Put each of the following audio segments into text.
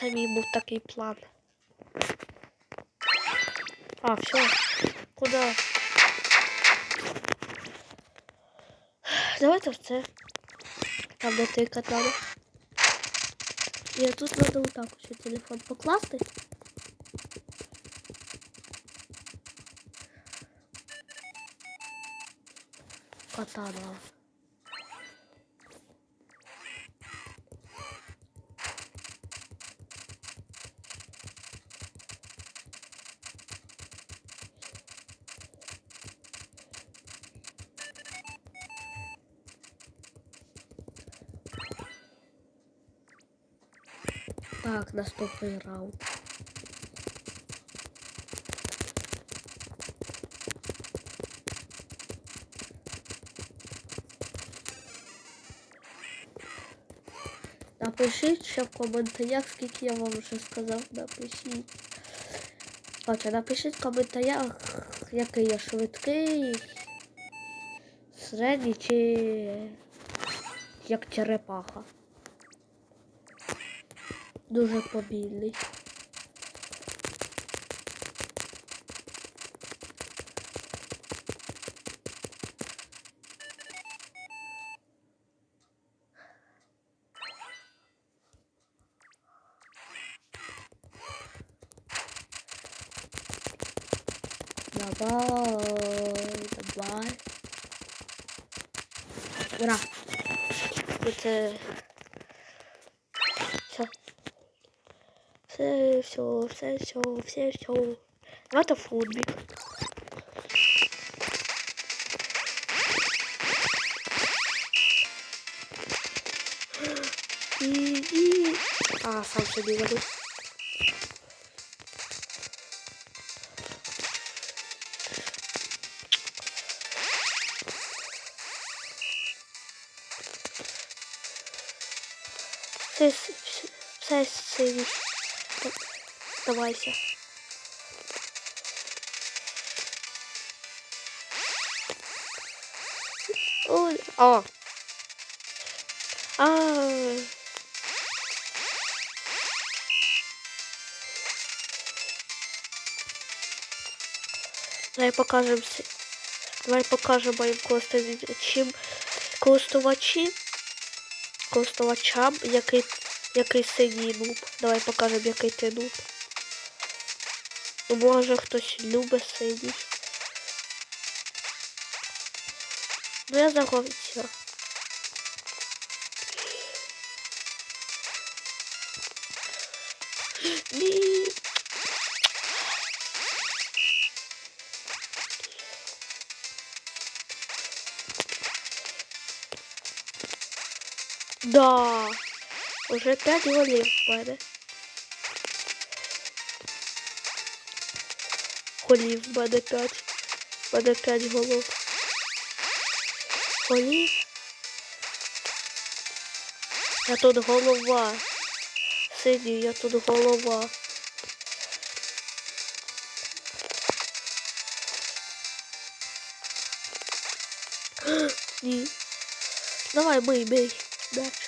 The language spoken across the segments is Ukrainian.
Це мій був такий план. А, все. Куда? Давайте в це. Там де тикати надо. І тут треба отак ще телефон покласти. Катана. Так, наступний раунд. Напишіть ще в коментарях, скільки я вам вже сказав, напишіть. Отже, напишіть в коментарях, який я швидкий, середній чи як черепаха. Дуже повільний. Давай, давай. Ура! Це... Все. Все, все, все, все, все, все. Давайте футбик. Иди. А, сам собі веду. Все, все, все. Давайся. Ой, а. А. Давай покажемо. Давай покажемо моїм користувачам, користувачі, користувачам, який, який синій нуб. Давай покажемо, який ти нуб. Ну, Може хтось любить синій. Ну я заговнився. Ні. Да. Уже 5 голів в мене. Голів в мене 5. В 5 голов. Голів. Я тут голова. Сидю, я тут голова. Ні. Давай, бий, бий. Мяч.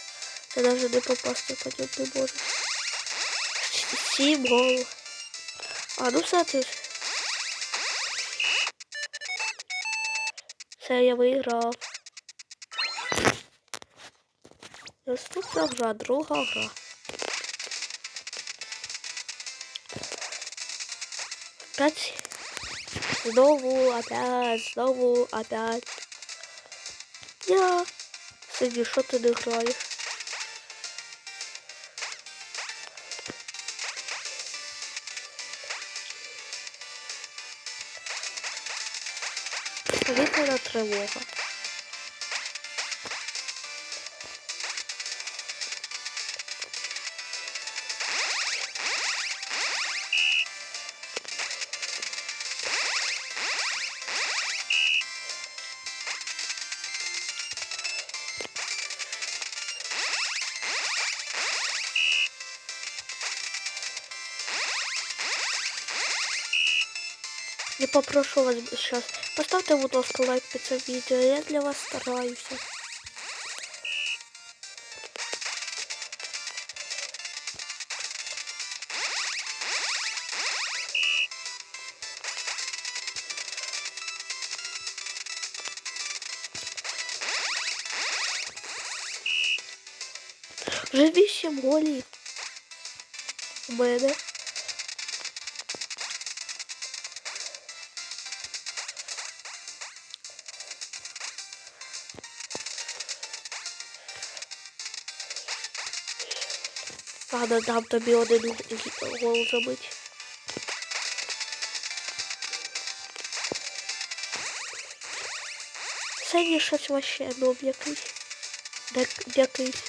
Я навіть не попасти по ньому не можу. Сім. А, ну все ти. Все, я виграв. Наступна гра, друга гра. Опять. Знову, опять, знову, опять. Я. Сиді, що ти не граєш? тривога. Я попрошу вас сейчас. Поставьте, будь ласка, лайк под это видео. Я для вас стараюсь. Вже 8 голів у. Ладно, дам тобі один гол забити. Це щось вообще нуб якийсь. Якийсь.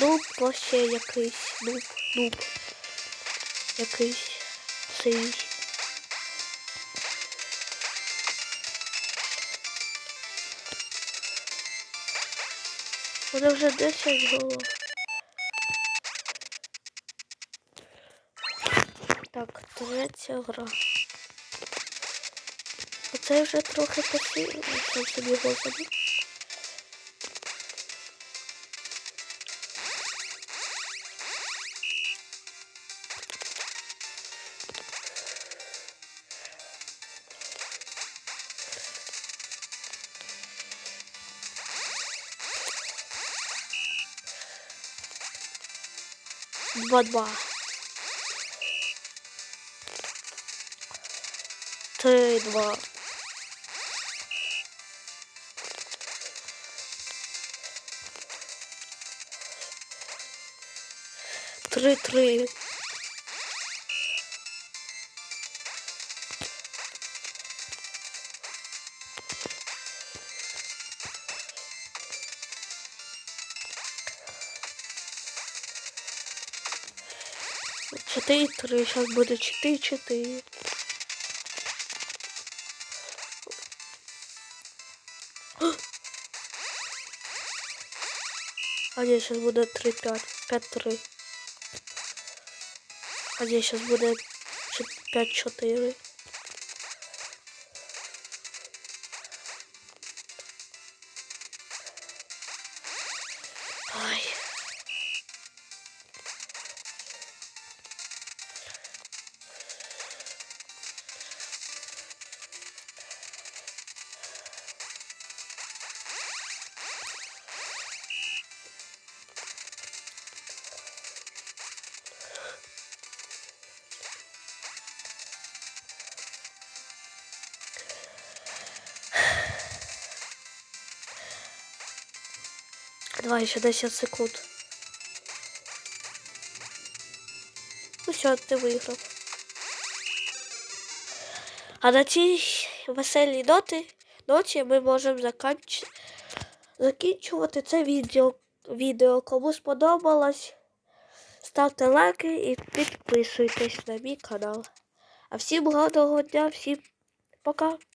Нуб вообще якийсь. Нуб, нуб. Якийсь. Цей. Буде вже 10 голов. Так, третя гра. Оце вже трохи що собі господи. Два-два. Три-два. Три-три. Чотири-три. Зараз буде чотири-чотири. А где сейчас будет 3-5. 5-3. А где сейчас будет 5-4. Ай. Давай ще 10 секунд. Ну все, ти виграв. А на цій веселій ноті, ноті ми можемо заканч... закінчувати це відео. відео. Кому сподобалось, ставте лайки і підписуйтесь на мій канал. А всім гарного дня, всім пока!